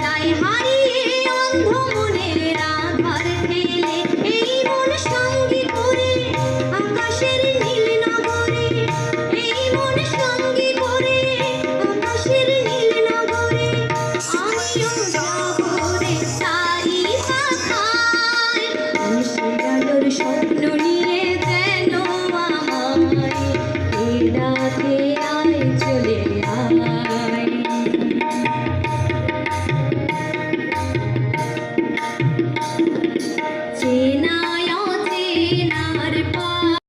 যায় হারিয়ে অন্ধ মনের স্বপ্ন নিয়ে